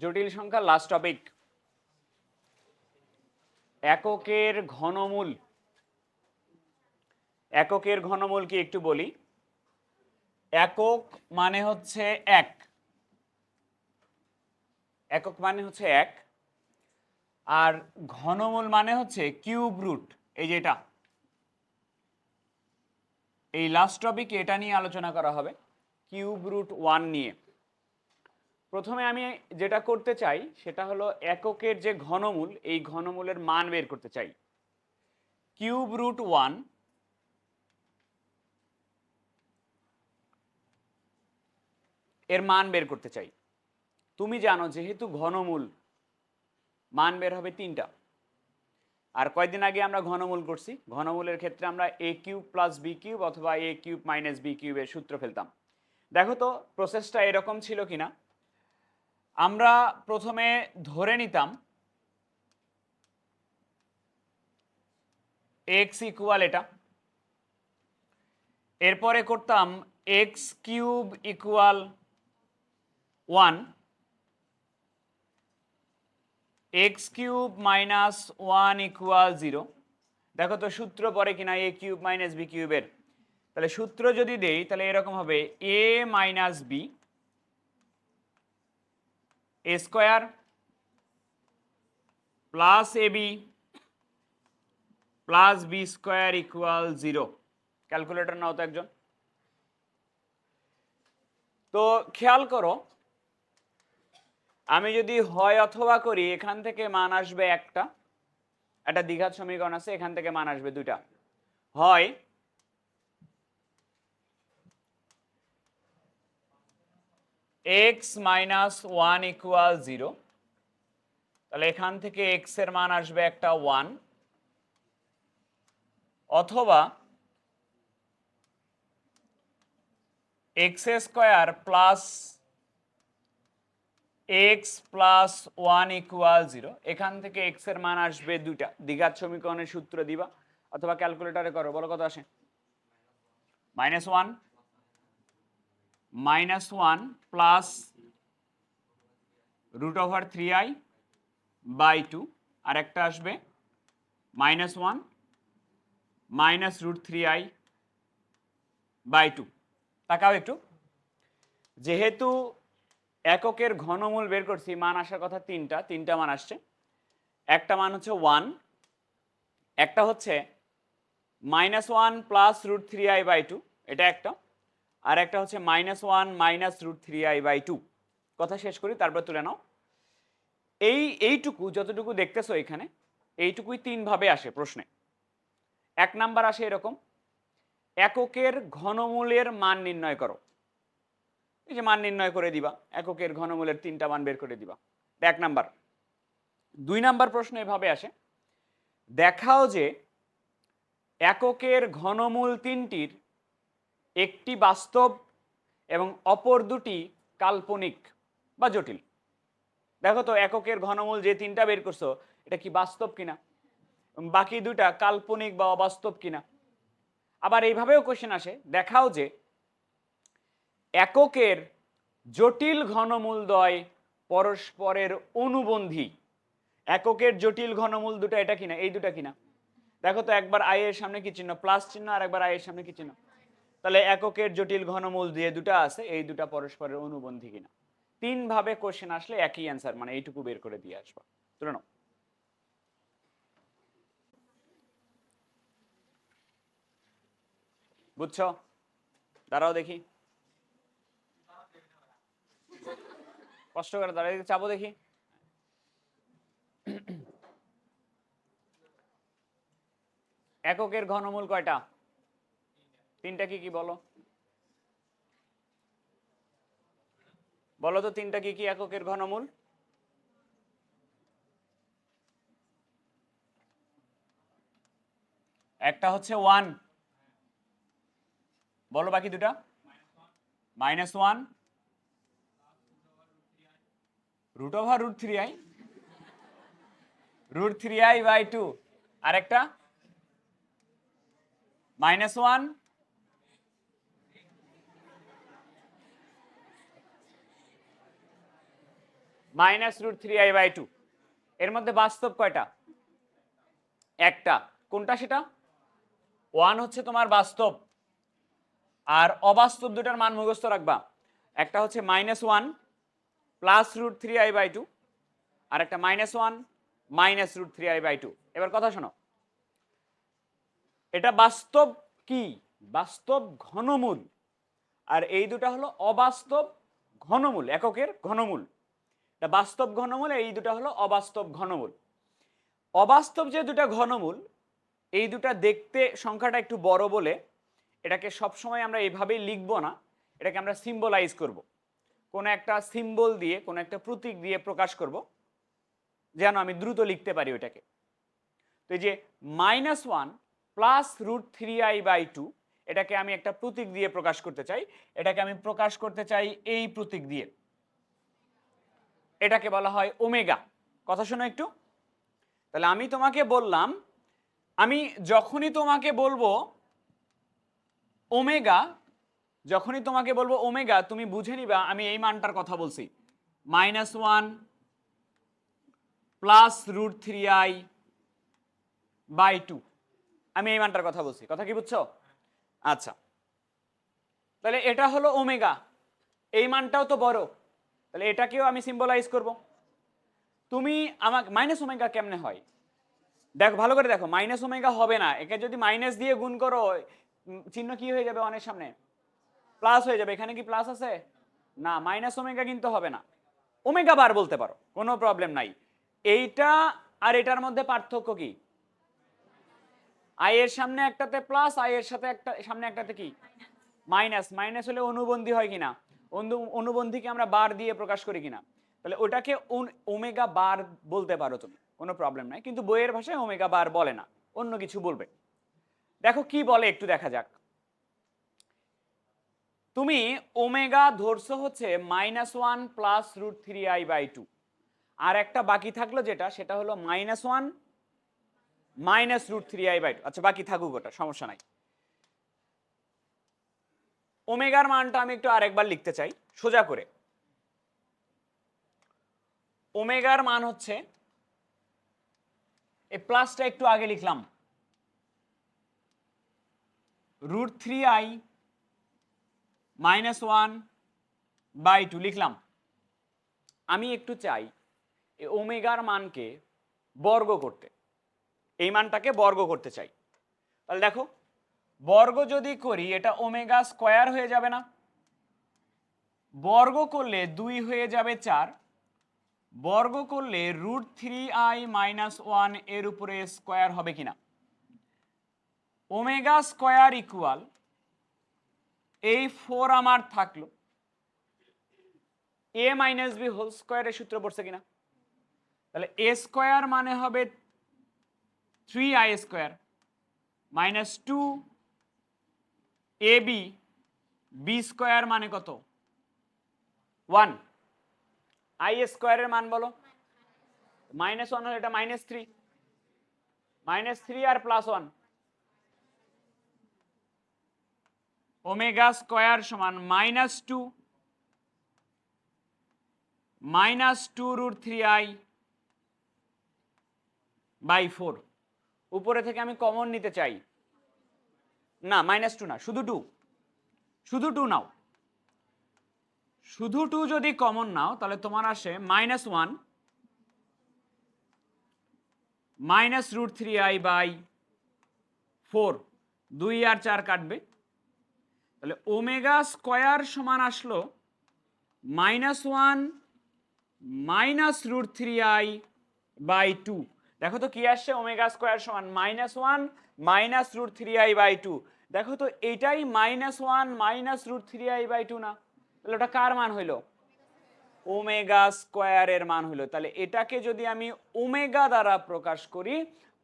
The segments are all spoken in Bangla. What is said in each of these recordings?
জটিল সংখ্যা লাস্ট টপিক এককের ঘনমূল এককের ঘনমূল কি একটু বলি? একক মানে হচ্ছে এক। একক মানে হচ্ছে এক, আর ঘনমূল মানে হচ্ছে কিউব রুট, এই যে এটা। এই লাস্ট টপিকে এটা নিয়ে আলোচনা করা হবে, কিউব রুট ওয়ান নিয়ে। প্রথমে আমি যেটা করতে চাই, সেটা হলো এককের যে ঘনমূল, এই ঘনমূলের মান বের করতে চাই। কিউব রুট ওয়ানের মান বের করতে চাই। তুমি জানো যেহেতু ঘনমূল, মান বের হবে তিনটা। আর কয়েকদিন আগে আমরা ঘনমূল করছি? ঘনমূলের ক্ষেত্রে আমরা a cube plus b cube অথবা এ কিউব মাইনাস বি কিউবের সূত্র ফেলতাম। দেখো তো প্রসেসটা এরকম ছিল কিনা? আমরা প্রথমে ধরে নিতাম এক্স ইকুয়াল এটা। এরপরে করতাম x cube equal one x cube minus one equal zero দেখো তো সূত্র পরে কিনা এ কিউব মাইনাস বি কিউবের তাহলে সূত্র যদি দেই, তাহলে এরকম হবে a minus b a square plus a b plus b square equal zero. Calculator নাও তো একজন। তো খেয়াল করো, আমি যদি হয় অথবা করি, এখান থেকে মান আসবে একটা। একটা দ্বিঘাত সমীকরণ আছে, এখান থেকে মান আসবে দুইটা। হয় x minus one equal zero তাহলে এখান থেকে এক্সের মান আসবে একটা ওয়ান অথবা x square plus x plus one equal zero এখান থেকে এক্সের মান আসবে দুইটা। দ্বিঘাত সমীকরণের সূত্র দিবা, অথবা ক্যালকুলেটারে করো। বলো কত আসে? Minus one minus one plus root over three i by two আর একটা আসবে। Minus one minus root three i by two তাকাও একটু। যেহেতু এককের ঘনমূল বের করছি, মান আসার কথা তিনটা তিনটা মান আসছে। একটা মান হচ্ছে ওয়ান একটা হচ্ছে minus one plus root three i by two এটা একটা। আর একটা হচ্ছে minus one minus root three i by two কথা শেষ করি, তারপর তুলে নাও। এই, এইটুকু যতটুকু দেখতেছো এখানে, এইটুকুই তিনভাবে আসে প্রশ্নে। এক নাম্বার আসে এরকম, এককের ঘনমূলের মান নির্ণয় করো। এই যে মান নির্ণয় করে দিবা, এককের ঘনমূলের তিনটা মান বের করে দিবা। এক নাম্বার। দুই নাম্বার প্রশ্ন এভাবে আসে, দেখাও যে এককের ঘনমূল তিনটির একটি বাস্তব এবং অপর দুটি কাল্পনিক বা জটিল। দেখো তো এককের ঘনমূল যে তিনটা বের করছ, এটা কি বাস্তব কিনা? বাকি দুটা কাল্পনিক বা অবাস্তব কিনা? আবার এইভাবেও কোশ্চেন আসে, দেখাও যে এককের জটিল ঘনমূল ঘনমূলদ্বয় পরস্পরের অনুবন্ধী। এককের জটিল ঘনমূল দুটো এটা কিনা? এই দুটা কিনা? দেখো তো একবার আই এর সামনে কি চিহ্ন? প্লাস চিহ্ন আর একবার আই এর সামনে কি চিহ্ন? তাহলে এককের জটিল ঘনমূল দিয়ে দুটো আছে, এই দুটা পরস্পরের অনুবন্ধী কিনা? তিন ভাবে কোশ্চেন আসলে একই অ্যান্সার মানে এইটুকু বের করে দিয়ে আসবা। তুলে বুঝছ? দাঁড়াও দেখি। কষ্ট করে দাঁড়াই চাপো দেখি। এককের ঘনমূল কয়টা? তিনটা কি কি বলো? বলো তো তিনটা কি কি এককের ঘনমূল? একটা হচ্ছে ওয়ান। বলো বাকি দুটা। Minus one. Root over root three i. Root three i by two. আর একটা minus one. Minus root three i by two. এর মধ্যে বাস্তব কয়টা? একটা। কোনটা সেটা? ওয়ান হচ্ছে তোমার বাস্তব। আর অবাস্তব দুটার মান মুখস্থ রাখবা। একটা হচ্ছে minus one plus root three i by two. আর একটা minus one minus root three i by two. এবার কথা শোনো। এটা বাস্তব কি? বাস্তব ঘনমূল। আর এই দুটা হলো অবাস্তব ঘনমূল, এককের ঘনমূল। বাস্তব ঘনমূল, এই দুটা হলো অবাস্তব ঘনমূল। অবাস্তব যে দুটা ঘনমূল, এই দুটা দেখতে সংখ্যাটা একটু বড় বলে এটাকে সবসময় আমরা এইভাবেই লিখব না, এটাকে আমরা সিম্বলাইজ করব। কোনো একটা সিম্বল দিয়ে, কোনো একটা প্রতীক দিয়ে প্রকাশ করব, যেন আমি দ্রুত লিখতে পারি ওইটাকে। তো এই যে minus one plus root three i by two এটাকে আমি একটা প্রতীক দিয়ে প্রকাশ করতে চাই, এটাকে আমি প্রকাশ করতে চাই এই প্রতীক দিয়ে। এটাকে বলা হয় ওমেগা। কথা শোনো একটু। তাহলে আমি তোমাকে বললাম, আমি যখনই তোমাকে বলব ওমেগা, যখনই তোমাকে বলব ওমেগা, তুমি বুঝে নিবা, আমি এই মানটার কথা বলছি। Minus one plus root three i by two. আমি এই মানটার কথা বলছি। কথা কি বুঝছ? আচ্ছা। তাহলে এটা হলো ওমেগা। এই মানটাও তো বড়। তাহলে এটাকেও আমি সিম্বলাইজ করব। তুমি আমাকে মাইনাস ওমেগা কেমনে হয়? দেখো, ভালো করে দেখো মাইনাস ওমেগা হবে না। একে যদি মাইনাস দিয়ে গুণ করো চিহ্ন কি হয়ে যাবে অনেক সামনে? প্লাস হয়ে যাবে। এখানে কি প্লাস আছে? না মাইনাস ওমেগা কিন্তু হবে না। ওমেগা বার বলতে পারো, কোনো প্রবলেম নাই। এইটা আর এটার মধ্যে পার্থক্য কি? আই এর সামনে একটাতে প্লাস আই এর সাথে একটা, সামনে একটাতে কি? মাইনাস মাইনাস হলে অনুবন্ধী হয় কিনা? অনুবন্ধীকে আমরা বার দিয়ে প্রকাশ করি কিনা? তাহলে ওটাকে ওমেগা বার বলতে পারো তুমি, কোনো প্রবলেম নাই। কিন্তু বইয়ের ভাষায় ওমেগা বার বলে না, অন্য কিছু বলবে। দেখো কি বলে একটু দেখা যাক। তুমি ওমেগা ধরছো হচ্ছে minus one plus root three i by two আর একটা বাকি থাকল যেটা, সেটা হলো minus one minus root three i by two আচ্ছা বাকি থাকুক ওটা, সমস্যা নাই। ওমেগার মানটা আমি একটু আরেকবার লিখতে চাই, সোজা করে। ওমেগার মান হচ্ছে, এই প্লাসটা একটু আগে লিখলাম, root three i minus one by two লিখলাম। আমি একটু চাই এই ওমেগার মানকে বর্গ করতে, এই মানটাকে বর্গ করতে চাই। তাহলে দেখো বর্গ যদি করি, এটা ওমেগা স্কোয়ার হয়ে যাবে না। বর্গ করলে দুই হয়ে যাবে চার। বর্গ করলে রুট থ্রি আই মাইনাস ওয়ানের উপরে স্কোয়ার হবে কিনা? ওমেগা স্কোয়ার ইকুয়াল এই ফোর আমার থাকল। এ মাইনাস বি হোল স্কোয়ারের সূত্র পড়ছে কিনা? তাহলে এ স্কোয়ার মানে হবে three i square minus two a b b square মানে কত? ওয়ান আই স্কোয়ারের মান বলো। মাইনাস ওয়ান হলে এটা মাইনাস থ্রি মাইনাস থ্রি আর প্লাস ওয়ান ওমেগা স্কোয়ার সমান minus two minus two root three i by four উপরে থেকে আমি কমন নিতে চাই। না মাইনাস টু না, শুধু টু শুধু টু নাও। শুধু টু যদি কমন নাও, তাহলে তোমার আসে minus one minus root three i by four দুই আর চার কাটবে। তাহলে ওমেগা স্কোয়ার সমান আসলো minus one minus root three i by two দেখো তো কি আসছে? ওমেগা স্কোয়ার সমান minus one minus root three i by two দেখো তো এটাই minus one minus root three i by two না। তাহলে ওটা কার মান হইল? ওমেগা স্কোয়ারের মান হলো তাহলে এটাকে যদি আমি ওমেগা দ্বারা প্রকাশ করি,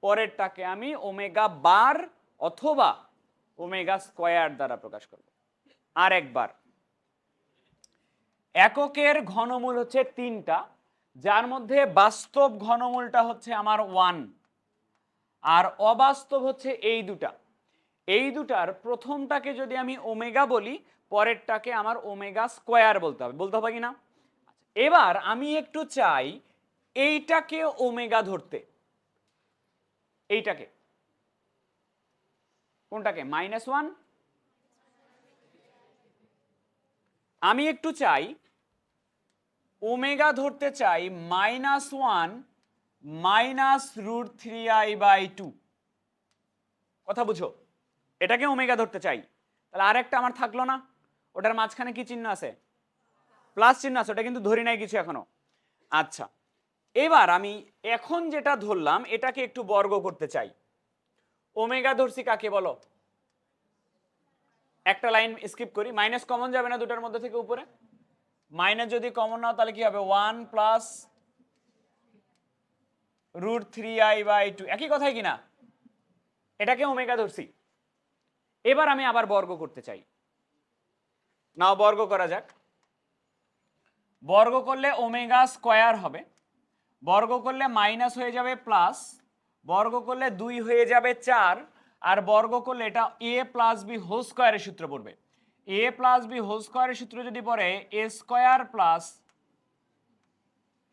পরেরটাকে আমি ওমেগা বার অথবা ওমেগা স্কোয়ার দ্বারা প্রকাশ করব। আর একবার এককের ঘনমূল হচ্ছে তিনটা। যার মধ্যে বাস্তব ঘনমূলটা হচ্ছে আমার ওয়ান আর অবাস্তব হচ্ছে এই দুটা। এই দুটার প্রথমটাকে যদি আমি ওমেগা বলি, পরেরটাকে আমার ওমেগা স্কোয়ার বলতে হবে। বলতে হবে কি না? এবার আমি একটু চাই এইটাকে ওমেগা ধরতে। এইটাকে। কোনটাকে? মাইনাস ওয়ান আমি একটু চাই ওমেগা ধরতে চাই minus one minus root three i by two. কথা বুঝো? এটাকে ওমেগা ধরতে চাই। তাহলে আরেকটা আমার থাকল না। ওটার মাঝখানে কি চিহ্ন আছে? প্লাস চিহ্ন আছে, ওটা কিন্তু ধরি নাই কিছু এখনও। আচ্ছা এবার আমি এখন যেটা ধরলাম, এটাকে একটু বর্গ করতে চাই। ওমেগা ধরছি কাকে বলো? একটা লাইন স্কিপ করি, মাইনাস কমন যাবে না দুটার মধ্যে থেকে উপরে? মাইনাস যদি কমন নাও, তাহলে কি হবে? One plus root three i by two একই কথাই কিনা? এটাকে ওমেগা ধরছি। এবার আমি আবার বর্গ করতে চাই। নাও, বর্গ করা যাক। বর্গ করলে ওমেগা স্কোয়ার হবে। বর্গ করলে মাইনাস হয়ে যাবে প্লাস বর্গ করলে দুই হয়ে যাবে চার। আর বর্গ করলে এটা এ প্লাস বি হোল স্কোয়ারের সূত্র পড়বে। এ প্লাস বি হোল স্কোয়ারের সূত্র যদি পড়ে a square plus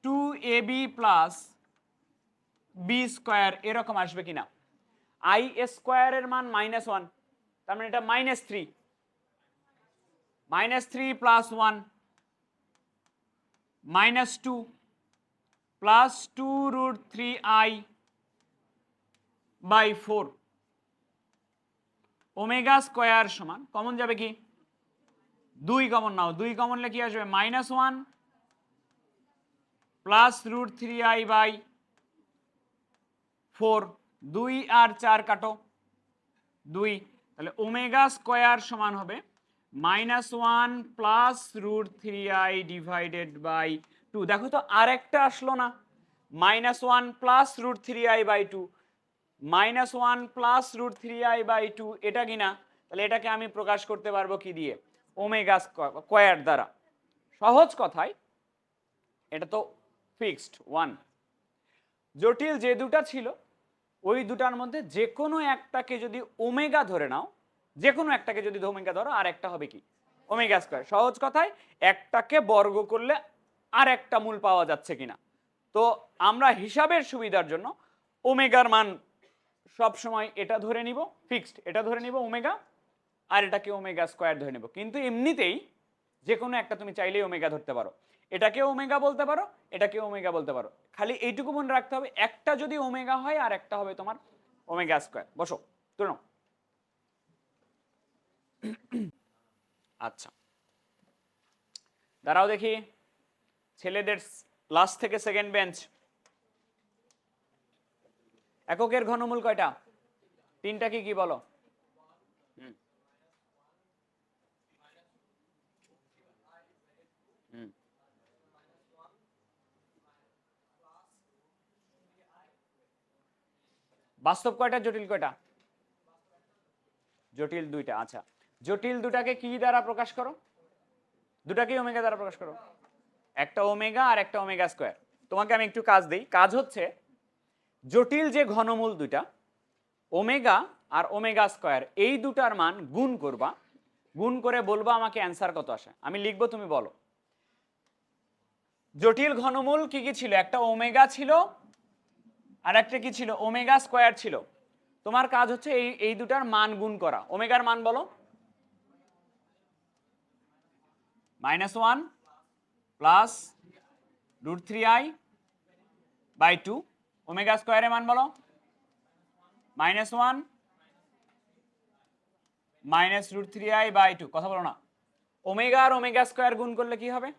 two a b plus b square এরকম আসবে কিনা? আই স্কোয়ারের মান মাইনাস ওয়ান তার মানে এটা minus three minus three plus one minus two plus two root three i by four omega square সমান কমন যাবে কি? দুই কমন নাও। দুই কমন লে কি আসবে? Minus one plus root three i by four দুই আর চার কাটো। দুই। তাহলে ওমেগা স্কোয়ার সমান হবে minus one plus root three i divided by two দেখো তো আর একটা আসলো না। Minus one plus root three i by two minus one plus root three i by two এটা কিনা? তাহলে এটাকে আমি প্রকাশ করতে পারব কি দিয়ে? ওমেগা স্কোয়ার দ্বারা। সহজ কথায় এটা তো ফিক্সড, ওয়ান। জটিল যে দুটা ছিল, ওই দুটার মধ্যে যে কোনো একটাকে যদি ওমেগা ধরে নাও যে কোনো একটাকে যদি ওমেগা ধরো, আর একটা হবে কি? Omega square. সহজ কথায় একটাকে বর্গ করলে আর একটা মূল পাওয়া যাচ্ছে কিনা তো আমরা হিসাবের সুবিধার জন্য ওমেগার মান সব সময় এটা ধরে নিব, ফিক্সড, এটা ধরে নিব, ওমেগা। আর এটাকে ওমেগা স্কোয়ার ধরে নেব। কিন্তু এমনিতেই যে কোনো একটা তুমি চাইলেই ওমেগা ধরতে পারো। এটাকে ওমেগা বলতে পারো, এটাকে ওমেগা বলতে পারো। খালি এইটুকু মনে রাখতে হবে, একটা যদি ওমেগা হয় আর একটা হবে তোমার ওমেগা স্কোয়ার। বসো, তুলো আচ্ছা। দাঁড়াও দেখি। ছেলেদের লাস্ট থেকে সেকেন্ড বেঞ্চ এককের ঘনমূল কয়টা? তিনটা কি কি বলো? বাস্তব কয়টা? জটিল কয়টা? জটিল দুইটা আচ্ছা। জটিল দুটাকে কি দ্বারা প্রকাশ করো? দুটাকেই ওমেগা দ্বারা প্রকাশ করো। একটা ওমেগা আর একটা ওমেগা স্কোয়ার। তোমাকে আমি একটু কাজ দিই। কাজ হচ্ছে, জটিল যে ঘনমূল দুইটা, ওমেগা আর ওমেগা স্কোয়ার, এই দুটার মান গুণ করবা। গুণ করে বলবা আমাকে অ্যান্সার কত আসে। আমি লিখব, তুমি বলো। জটিল ঘনমূল কি কি ছিল? একটা ওমেগা ছিল আর একটা কি ছিল? ওমেগা স্কোয়ার ছিল। তোমার কাজ হচ্ছে এই এই দুটার মান গুণ করা। ওমেগার মান বলো। Minus one plus root three i by two. Omega স্কোয়ারের মান বলো। Minus one minus root three i by two. কথা বলো না। ওমেগা আর ওমেগা স্কোয়ার গুণ করলে কি হবে?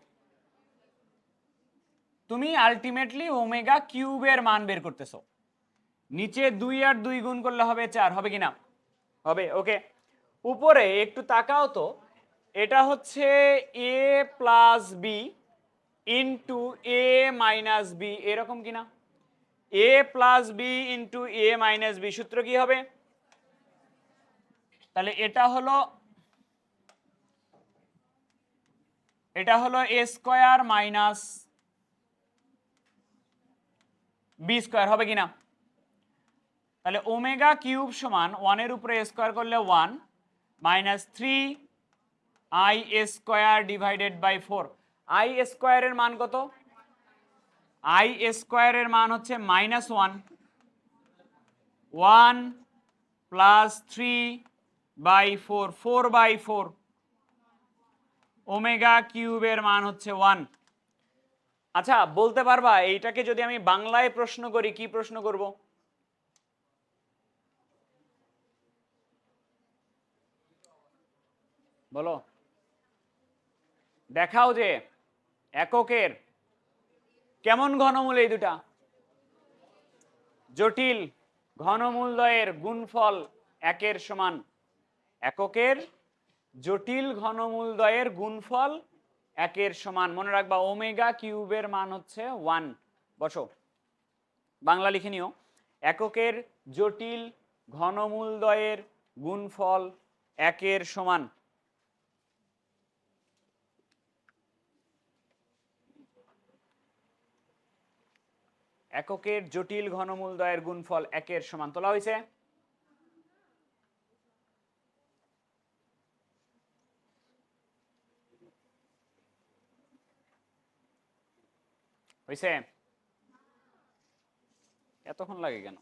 তুমি আলটিমেটলি ওমেগা কিউবের মান বের করতেছো। নিচে দুই আর দুই গুণ করলে হবে চার, হবে কি না? হবে ওকে উপরে একটু তাকাও তো, এটা হচ্ছে a plus b into a minus b এরকম কিনা a plus b into a minus b সূত্র কি হবে? তাহলে এটা হলো এটা হলো a square minus b square হবে কিনা? তাহলে ওমেগা কিউব সমান ওয়ানের উপরে স্কোয়ার করলে one minus three i square divided by four i স্কোয়ারের মান কত? আই স্কোয়ারের মান হচ্ছে minus one one plus three by four four by four omega কিউবের মান হচ্ছে ওয়ান আচ্ছা বলতে পারবা, এইটাকে যদি আমি বাংলায় প্রশ্ন করি, কি প্রশ্ন করব? বলো। দেখাও যে এককের কেমন ঘনমূল এই দুটা? জটিল ঘনমূলদয়ের গুণফল একের সমান। এককের জটিল ঘনমূলদয়ের গুণফল একের সমান, মনে রাখবা, ওমেগা কিউবের মান হচ্ছে ওয়ান। বসো। বাংলা লিখে নিও। এককের জটিল ঘনমূলদয়ের গুণফল একের সমান। এককের জটিল ঘনমূলদয়ের গুণফল একের সমান। তোলা হয়েছে হয়েছে এতক্ষণ লাগে কেন?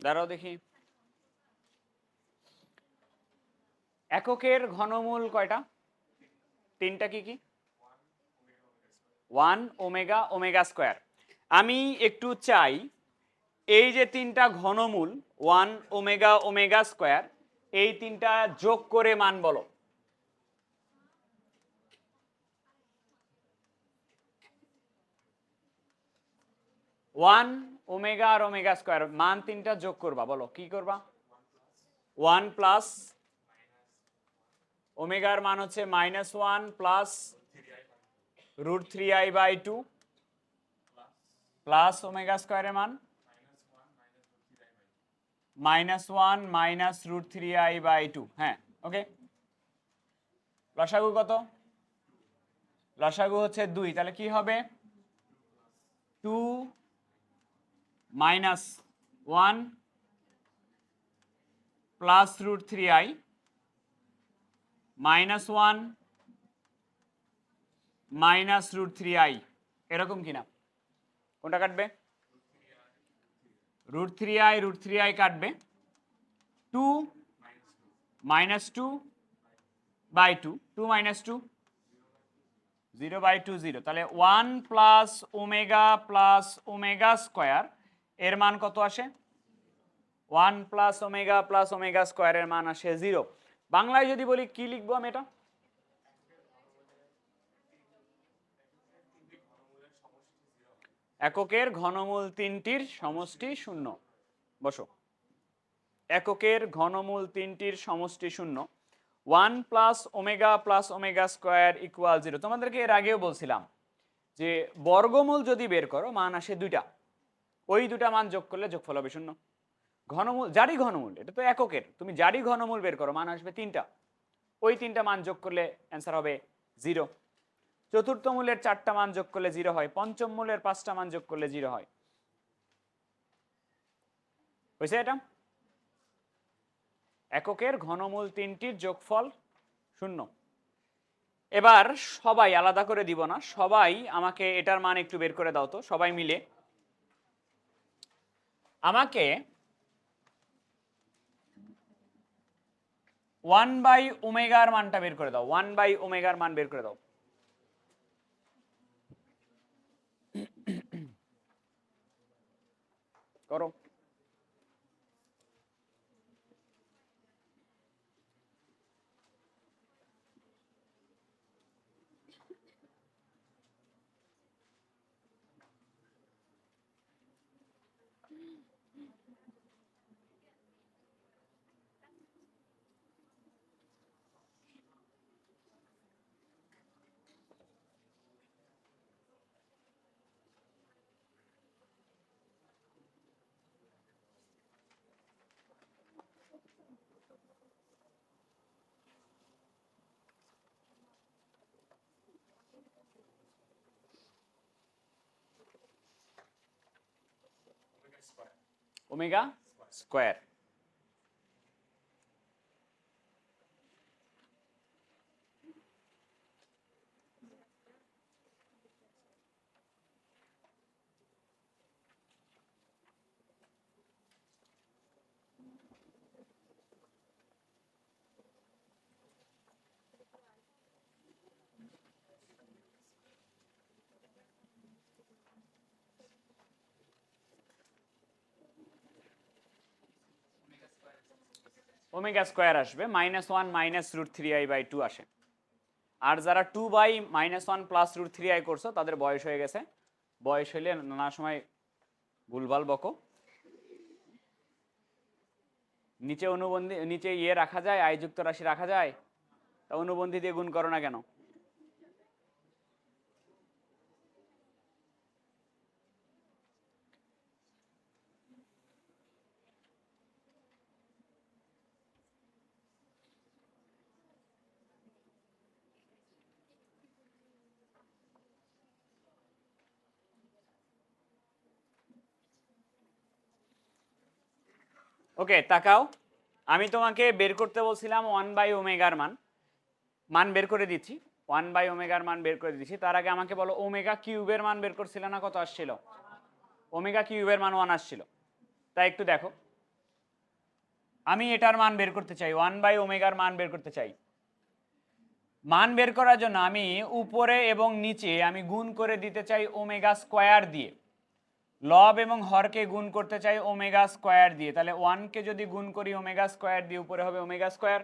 দাঁড়াও দেখি। এককের ঘনমূল কয়টা? তিনটা কি কি? One omega omega square. আমি একটু চাই এই যে তিনটা ঘনমূল ওয়ান ওমেগা ওমেগা স্কোয়ার এই তিনটা যোগ করে মান বলো। ওয়ান ওমেগা আর ওমেগা স্কোয়ার মান তিনটা যোগ করবা, বলো, কি করবা? ওয়ান প্লাস ওমেগার মান হচ্ছে minus one plus root three i by two plus omega স্কোয়ারের মান। Minus one minus root three i by two হ্যাঁ ওকে লসাগু কত? লসাগু হচ্ছে দুই, তাহলে কি হবে? Two minus one plus root three i minus one minus root three i এরকম কিনা? কোনটা কাটবে? Root three i, root three i কাটবে। Two minus two by two two minus two, zero by two, zero. তাহলে one plus omega plus omega square, এর মান কত আসে? One plus omega plus omega স্কোয়ারের মান আসে জিরো। বাংলায় যদি বলি, কি লিখব আমি এটা? এককের ঘনমূল তিনটির সমষ্টি শূন্য। বসো। এককের ঘনমূল তিনটির সমষ্টি শূন্য। One plus omega plus omega square equal zero. তোমাদেরকে এর আগেও বলছিলাম যে বর্গমূল যদি বের করো, মান আসে দুইটা। ওই দুটা মান যোগ করলে যোগফল হবে শূন্য। ঘনমূল, জারি ঘনমূল, এটা তো এককের। তুমি জারি ঘনমূল বের করো, মান আসবে তিনটা। ওই তিনটা মান যোগ করলে অ্যান্সার হবে জিরো। চতুর্থ মূলের চারটা মান যোগ করলে জিরো হয়, পঞ্চম মূলের পাঁচটা মান যোগ করলে জিরো হয়। হয়েছে এটা? এককের ঘনমূল তিনটির যোগফল শূন্য। এবার সবাই আলাদা করে দিব না, সবাই আমাকে এটার মান একটু বের করে দাও তো, সবাই মিলে। আমাকে ওয়ান বাই ওমেগার মানটা বের করে দাও, ওয়ান বাই ওমেগার মান বের করে দাও। করো ওমেগা স্কোয়ার ওমেগা স্কোয়ার আসবে minus one minus root three i by two আসে। আর যারা two by minus one plus root three i করছ, তাদের বয়স হয়ে গেছে। বয়স হইলে নানা সময় ভুলভাল বকো। নিচে অনুবন্ধী, নিচে ইয়ে রাখা যায়, আয়যুক্ত রাশি রাখা যায়, তা অনুবন্ধী দিয়ে গুণ করো না কেন? ওকে তাকাও। আমি তোমাকে বের করতে বলছিলাম ওয়ান বাই ওমেগার মান। মান বের করে দিচ্ছি। ওয়ান বাই ওমেগার মান বের করে দিচ্ছি। তার আগে আমাকে বলো, ওমেগা কিউবের মান বের করছিল না কত আসছিল? ওমেগা কিউবের মান ওয়ান আসছিল। তাই একটু দেখো। আমি এটার মান বের করতে চাই ওয়ান বাই ওমেগার মান বের করতে চাই। মান বের করার জন্য আমি উপরে এবং নিচে আমি গুণ করে দিতে চাই ওমেগা স্কোয়ার দিয়ে। লব এবং হরকে গুণ করতে চাই ওমেগা স্কোয়ার দিয়ে। তাহলে ওয়ানকে যদি গুণ করি, ওমেগা স্কোয়ার দিয়ে উপরে হবে ওমেগা স্কোয়ার।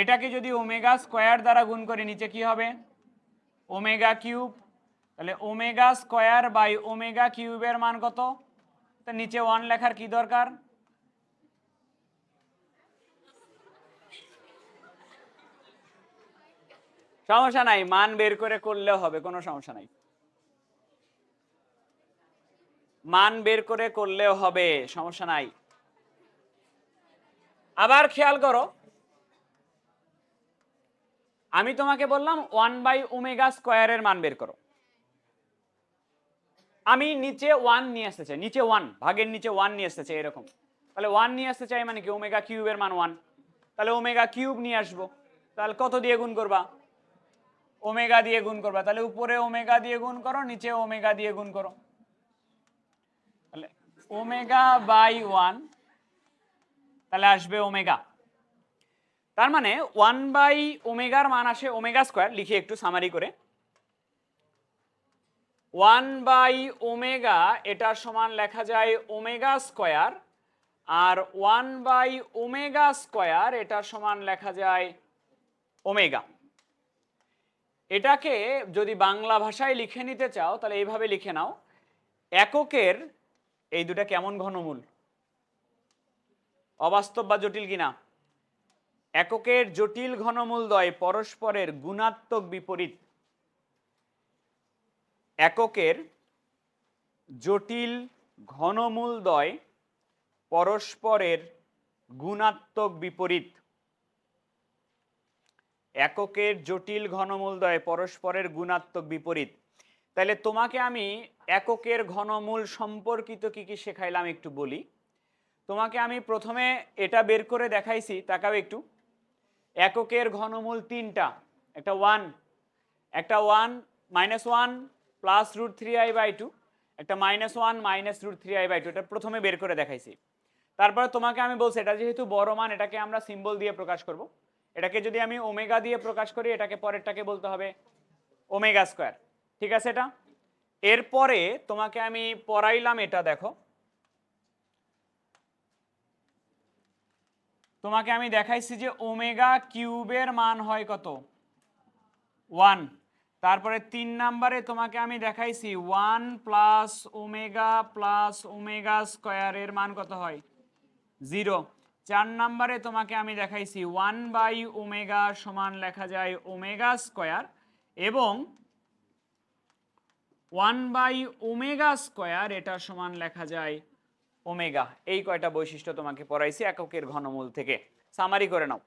এটাকে যদি ওমেগা স্কোয়ার দ্বারা গুণ করি, নিচে কি হবে? Omega cube. তাহলে ওমেগা স্কোয়ার বাই ওমেগা কিউবের মান কত? তা নিচে ওয়ান লেখার কি দরকার? সমস্যা নাই, মান বের করে করলেও হবে, কোনো সমস্যা নাই। মান বের করে করলেও হবে, সমস্যা নাই। আবার খেয়াল করো, আমি তোমাকে বললাম ওয়ান বাই ওমেগা স্কোয়ারের মান বের করো। আমি নিচে ওয়ান নিয়ে আসতে চাই, নিচে ওয়ান, ভাগের নিচে ওয়ান নিয়ে আসতে চাই এরকম। তাহলে ওয়ান নিয়ে আসতে চাই মানে কি? ওমেগা কিউবের মান ওয়ান। তাহলে ওমেগা কিউব নিয়ে আসব। তাহলে কত দিয়ে গুণ করবা? ওমেগা দিয়ে গুণ করবা। তাহলে উপরে ওমেগা দিয়ে গুণ করো, নিচে ওমেগা দিয়ে গুণ করো। তাহলে ওমেগা বাই ওয়ান, তাহলে আসবে ওমেগা। তার মানে ওয়ান বাই ওমেগার মান আসে ওমেগা স্কোয়ার, লিখি একটু সামারি করে। ওয়ান বাই ওমেগা, এটার সমান লেখা যায় ওমেগা স্কোয়ার, আর ওয়ান বাই ওমেগা স্কোয়ার, এটার সমান লেখা যায় ওমেগা। এটাকে যদি বাংলা ভাষায় লিখে নিতে চাও, তাহলে এইভাবে লিখে নাও। এককের এই দুটা কেমন ঘনমূল? অবাস্তব বা জটিল কিনা? এককের জটিল ঘনমূল দ্বয় পরস্পরের গুণাত্মক বিপরীত। এককের জটিল ঘনমূল দ্বয় পরস্পরের গুণাত্মক বিপরীত। এককের জটিল ঘনমূল দ্বয় পরস্পরের গুণাত্মক বিপরীত। তাহলে তোমাকে আমি এককের ঘনমূল সম্পর্কিত কি কি শেখাইলাম একটু বলি। তোমাকে আমি প্রথমে এটা বের করে দেখাইছি, তাকাও একটু। এককের ঘনমূল তিনটা, একটা ওয়ান একটা one minus one plus root three i by two, একটা minus one minus root three i by two, এটা প্রথমে বের করে দেখাইছি। তারপরে তোমাকে আমি বলছি, এটা যেহেতু বড় মান, এটাকে আমরা সিম্বল দিয়ে প্রকাশ করব। এটাকে যদি আমি ওমেগা দিয়ে প্রকাশ করি, এটাকে পরেরটাকে বলতে হবে ওমেগা স্কোয়ার ঠিক আছে এটা? এরপরে তোমাকে আমি পড়াইলাম এটা, দেখো। তোমাকে আমি দেখাইছি যে ওমেগা কিউবের মান হয় কত? ওয়ান। তারপরে তিন নাম্বারে তোমাকে আমি দেখাইছি, one plus omega plus omega স্কোয়ারের মান কত হয়? জিরো। চার নাম্বারে তোমাকে আমি দেখাইছি, ওয়ান বাই ওমেগা সমান লেখা যায় ওমেগা স্কোয়ার এবং ওয়ান বাই ওমেগা স্কোয়ার, এটা সমান লেখা যায় ওমেগা। এই কয়টা বৈশিষ্ট্য তোমাকে পড়াইছি এককের ঘনমূল থেকে। সামারি করে নাও।